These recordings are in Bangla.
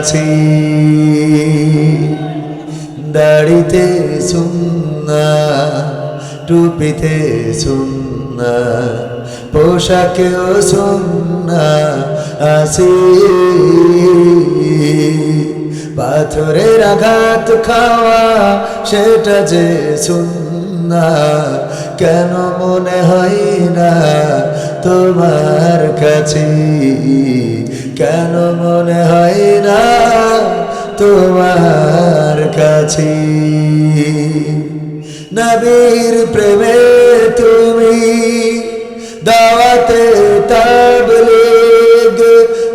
কাছে দাড়িতে সুন্না, টুপিতে সুন্না, পোশাকেও সুন্না আসি পাথরের আঘাত খাওয়া, সেটা যে সুন্না, কেন মনে হয় না তোমার কাছে? কেন মনে হয় না তোমার কাছে। নবীর প্রেমে তুমি দাওয়াতে তাবলিগ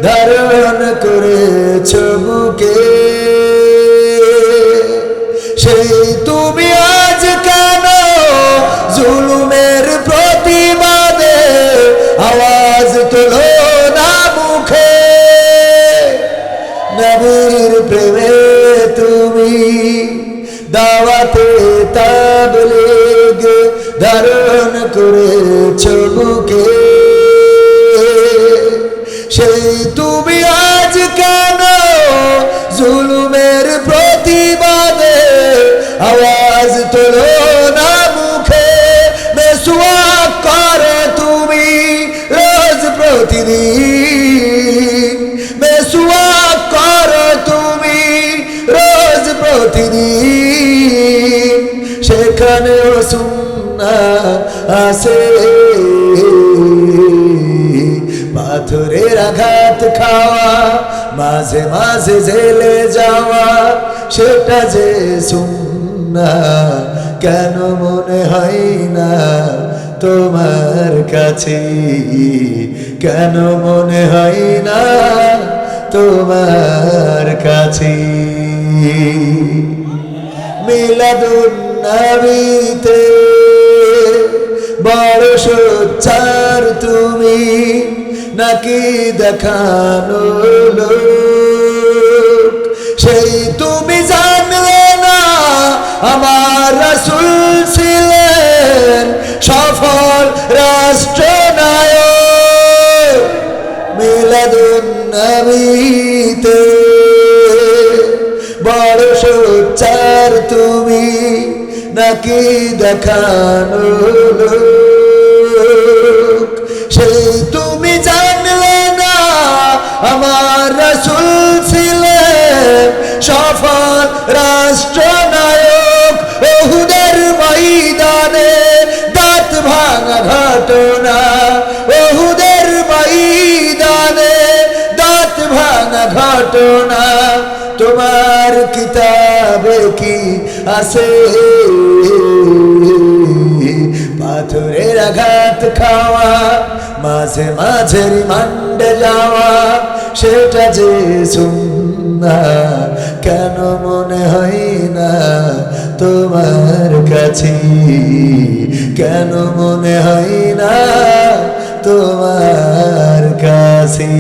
ধারণ করেছ বুকে নবীর প্রেমে তুমি দাওয়াতে তাবলিগ ধারণ করেছ বুকে। সেই তুমি আসে। পাথরের আঘাত খাওয়া, মাঝে মাঝে জেলে যাওয়া, সেটা যে সুন্না, কেন মনে হয় না তোমার কাছে? কেন মনে হয় না তোমার কাছে? মিলাদুন্নবীতে বড় সোচ্চার তুমি নাকি দেখানো লোক? সেই তুমি জানলে না আমার রাসুল ছিলেন সফল রাষ্ট্রনায়ক। মিলাদুন্নবীতে বড় সোচ্চার তুমি নাকি দেখানো লোক? সফল রাষ্ট্রনায়ক ওহুদের ময়দানে দাঁত ভাঙা ঘটনা। ওহুদের ময়দানে দাঁত ভাঙা ঘটনা। তোমার কিতাবে কি আছে? পাথরের আঘাত খাওয়া, মাঝে মাঝে রিমান্ডে যাওয়া, সেটা যে সুন্না কেন মনে হয় না তোমার কাছে? কেন মনে হয় না তোমার কাছে?